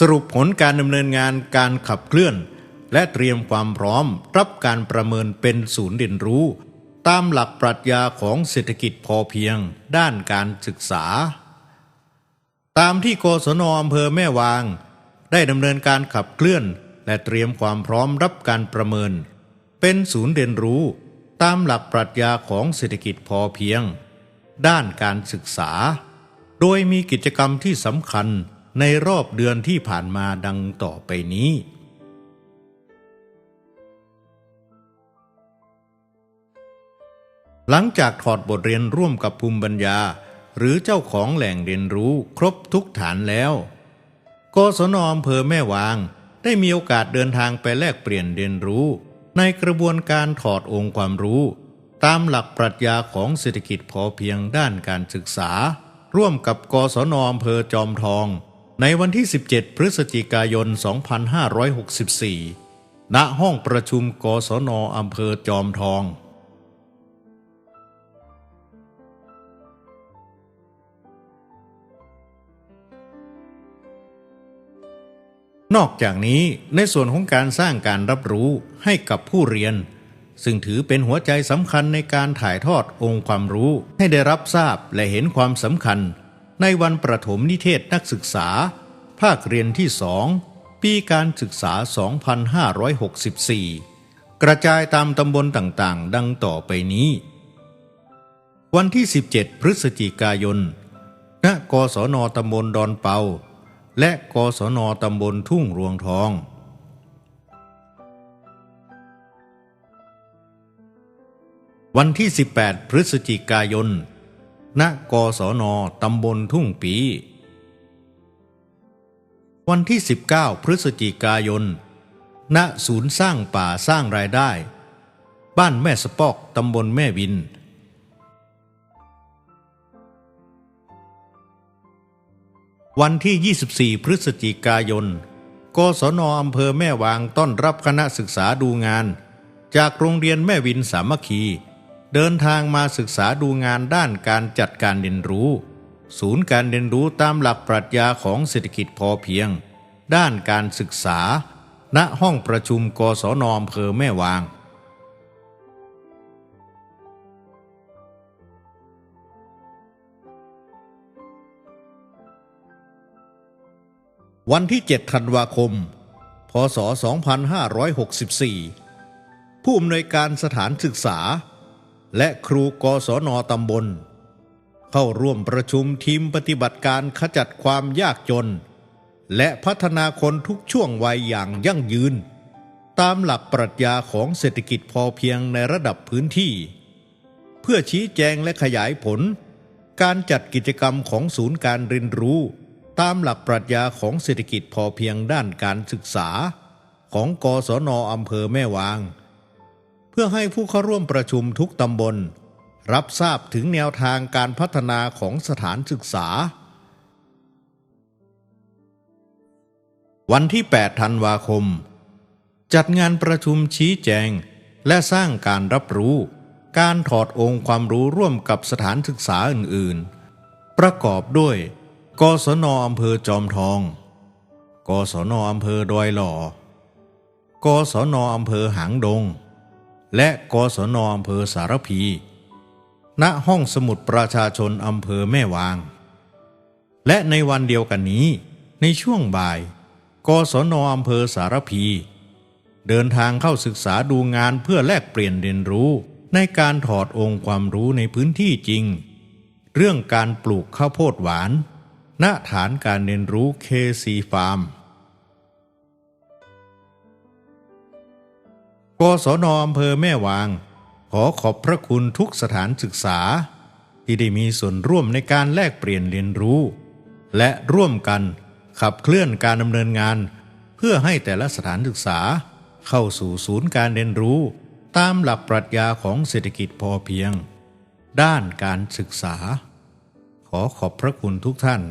สรุปผลการดำเนินงานการขับเคลื่อน และเตรียมความพร้อมรับการประเมินเป็นศูนย์เรียนรู้ ตามหลักปรัชญาของเศรษฐกิจพอเพียง ด้านการศึกษา ตามที่กศนอำเภอแม่วาง ได้ดำเนินการขับเคลื่อน และเตรียมความพร้อมรับการประเมิน เป็นศูนย์เรียนรู้ ตามหลักปรัชญาของเศรษฐกิจพอเพียง ด้านการศึกษา โดยมีกิจกรรมที่สำคัญในรอบเดือนที่ผ่านมาดังต่อไปนี้ หลังจากถอดบทเรียนร่วมกับภูมิปัญญา หรือเจ้าของแหล่งเรียนรู้ครบทุกฐานแล้วกศนอำเภอแม่วางได้มีโอกาสเดินทางไปแลกเปลี่ยนเรียนรู้ ในกระบวนการถอดองค์ความรู้ ตามหลักปรัชญาของเศรษฐกิจพอเพียงด้านการศึกษา ร่วมกับกศนอำเภอจอมทอง ในวันที่ 17 พฤศจิกายน 2564 ณห้องประชุมกศนอำเภอจอมทอง นอกจากนี้ในส่วนของการสร้างการรับรู้ให้กับผู้เรียน ซึ่งถือเป็นหัวใจสำคัญในการถ่ายทอดองค์ความรู้ให้ได้รับทราบและเห็นความสำคัญ ในวันประถมนิเทศนักศึกษา ภาคเรียนที่สองปีการศึกษา 2564 กระจายตามตำบลต่างๆ ดังต่อไปนี้ วันที่ 17 พฤศจิกายน ณ กศนตำบลดอนเปา และกศนตำบลทุ่งรวงทอง วันที่ 18 พฤศจิกายน ณ กศนตำบลทุ่งปี วันที่ 19 พฤศจิกายน ณ ศูนย์สร้างป่าสร้างรายได้ บ้านแม่สปอกตำบลแม่วิน วันที่ 24 พฤศจิกายน กศนอำเภอแม่วางต้อนรับคณะศึกษาดูงาน จากโรงเรียนแม่วินสามัคคี เดินทางมาศึกษาดูงานด้านการจัดการเรียนรู้ ศูนย์การเรียนรู้ตามหลักปรัชญาของเศรษฐกิจพอเพียง ด้านการศึกษา ณห้องประชุมกศนอำเภอแม่วาง วันที่ 7 ธันวาคม พศ 2564 ผู้อำนวยการสถานศึกษา และครูกศนตำบล เข้าร่วมประชุมทีมปฏิบัติการขจัดความยากจน และพัฒนาคนทุกช่วงวัยอย่างยั่งยืน ตามหลักปรัชญาของเศรษฐกิจพอเพียงในระดับพื้นที่ เพื่อชี้แจงและขยายผล การจัดกิจกรรมของศูนย์การเรียนรู้ ตามหลักปรัชญาของเศรษฐกิจพอเพียงด้านการศึกษาของกศนอำเภอแม่วาง เพื่อให้ผู้เข้าร่วมประชุมทุกตำบล รับทราบถึงแนวทางการพัฒนาของสถานศึกษา วันที่ 8 ธันวาคม จัดงานประชุมชี้แจง และสร้างการรับรู้ การถอดองค์ความรู้ร่วมกับสถานศึกษาอื่น ๆ ประกอบด้วย กศนอำเภอจอมทอง กศนอำเภอดอยหล่อ กศนอำเภอหางดง และกศนอำเภอสารพี ณ ห้องสมุดประชาชนอำเภอแม่วาง และในวันเดียวกันนี้ ในช่วงบ่าย กศนอำเภอสารพี เดินทางเข้าศึกษาดูงานเพื่อแลกเปลี่ยนเรียนรู้ในการถอดองค์ความรู้ในพื้นที่จริง เรื่องการปลูกข้าวโพดหวาน ณฐานการเรียนรู้เคซีฟาร์มกศนอำเภอแม่วาง ขอขอบพระคุณทุกสถานศึกษา ที่ได้มีส่วนร่วมในการแลกเปลี่ยนเรียนรู้ และร่วมกันขับเคลื่อนการดำเนินงาน เพื่อให้แต่ละสถานศึกษา เข้าสู่ศูนย์การเรียนรู้ ตามหลักปรัชญาของเศรษฐกิจพอเพียง ด้านการศึกษา ขอขอบพระคุณทุกท่าน